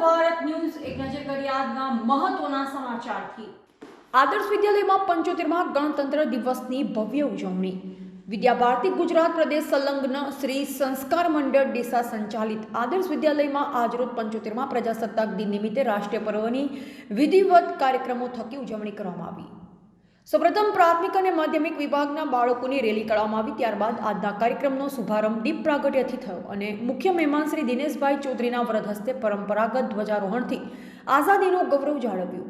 Bharat news એક નજર કરી આજના મહત્વના સમાચારથી. આદર્શ વિદ્યાલયમાં પંચોતેરમાં ગણતંત્ર દિવસની ભવ્ય ઉજવણી. વિદ્યા ભારતી ગુજરાત પ્રદેશ સંલગ્ન શ્રી સંસ્કાર મંડળ ડીસા સંચાલિત આદર્શ વિદ્યાલયમાં આજરોજ પંચોતેરમાં પ્રજાસત્તાક દિન નિમિત્તે રાષ્ટ્રીય પર્વની વિધિવત કાર્યક્રમો થકી ઉજવણી કરવામાં આવી. સૌપ્રથમ પ્રાથમિક અને માધ્યમિક વિભાગના બાળકોની રેલી કાઢવામાં આવી. ત્યારબાદ આજના કાર્યક્રમનો શુભારંભ દીપ પ્રાગટ્યથી થયો અને મુખ્ય મહેમાન શ્રી દિનેશભાઈ ચૌધરીના વ્રત હસ્તે પરંપરાગત ધ્વજારોહણથી આઝાદીનું ગૌરવ જાળવ્યું.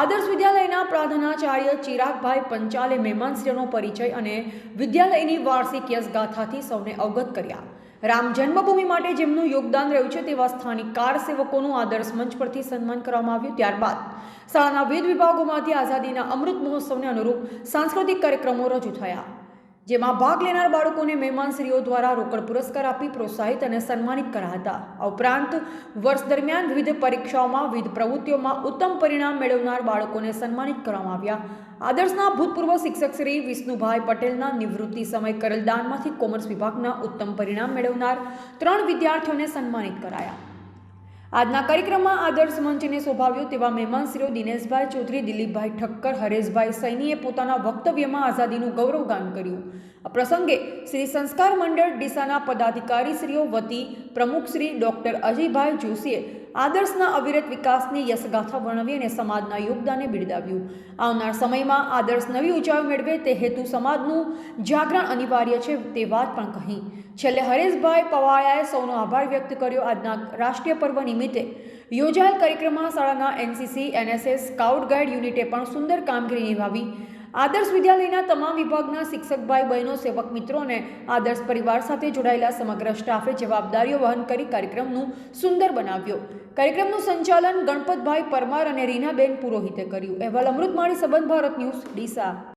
આદર્શ વિદ્યાલયના પ્રાર્થનાચાર્ય ચિરાગભાઈ પંચાલે મહેમાનશ્રીનો પરિચય અને વિદ્યાલયની વાર્ષિક યશગાથાથી સૌને અવગત કર્યા. રામ જન્મભૂમિ માટે જેમનું યોગદાન રહ્યું છે તેવા સ્થાનિક કાર સેવકોનું આદર્શ મંચ પરથી સન્માન કરવામાં આવ્યું ત્યારબાદ. શાળાના વિવિધ વિભાગોમાંથી આઝાદીના અમૃત મહોત્સવને અનુરૂપ સાંસ્કૃતિક કાર્યક્રમો રજૂ થયા. જેમાં ભાગ લેનાર બાળકોને મહેમાનશ્રીઓ દ્વારા રોકડ પુરસ્કાર આપી પ્રોત્સાહિત અને સન્માનિત કર્યા હતા. આ ઉપરાંત વર્ષ દરમિયાન વિવિધ પરીક્ષાઓમાં, વિવિધ પ્રવૃત્તિઓમાં ઉત્તમ પરિણામ મેળવનાર બાળકોને સન્માનિત કરવામાં આવ્યા. આદર્શના ભૂતપૂર્વ શિક્ષક શ્રી વિષ્ણુભાઈ પટેલના નિવૃત્તિ સમય કરેલ દાનમાંથી કોમર્સ વિભાગના ઉત્તમ પરિણામ મેળવનાર ત્રણ વિદ્યાર્થીઓને સન્માનિત કરાયા. આજના કાર્યક્રમમાં આદર્શ મંચને શોભાવ્યો તેવા મહેમાનશ્રીઓ દિનેશભાઈ ચૌધરી, દિલીપભાઈ ઠક્કર, હરેશભાઈ સૈનીએ પોતાના વક્તવ્યમાં આઝાદીનું ગૌરવગાન કર્યું. આ પ્રસંગે શ્રી સંસ્કાર મંડળ ડીસાના પદાધિકારીશ્રીઓ વતી પ્રમુખશ્રી ડૉક્ટર અજયભાઈ જોશીએ આદર્શના અવિરત વિકાસની યશગાથા વર્ણવી અને સમાજના યોગદાનને બિરદાવ્યું. આવનાર સમયમાં આદર્શ નવી ઊંચાઈ મેળવે તે હેતુ સમાજનું જાગરણ અનિવાર્ય છે તે વાત પણ કહી. છેલ્લે હરેશભાઈ પવાળાએ સૌનો આભાર વ્યક્ત કર્યો. આજના રાષ્ટ્રીય પર્વ નિમિત્તે યોજાયેલ કાર્યક્રમમાં શાળાના એનસીસી એનએસએસ સ્કાઉટ ગાઈડ યુનિટે પણ સુંદર કામગીરી નિભાવી. આદર્શ વિદ્યાલયના તમામ વિભાગના શિક્ષક ભાઈ બહેનો, સેવક મિત્રો અને આદર્શ પરિવાર સાથે જોડાયેલા સમગ્ર સ્ટાફે જવાબદારીઓ વહન કરી કાર્યક્રમનું સુંદર બનાવ્યો. કાર્યક્રમનું સંચાલન ગણપતભાઈ પરમાર અને રીનાબેન પુરોહિતે કર્યું. અહેવાલ અમૃતમાળી, સંબંધ ભારત ન્યૂઝ, ડીસા.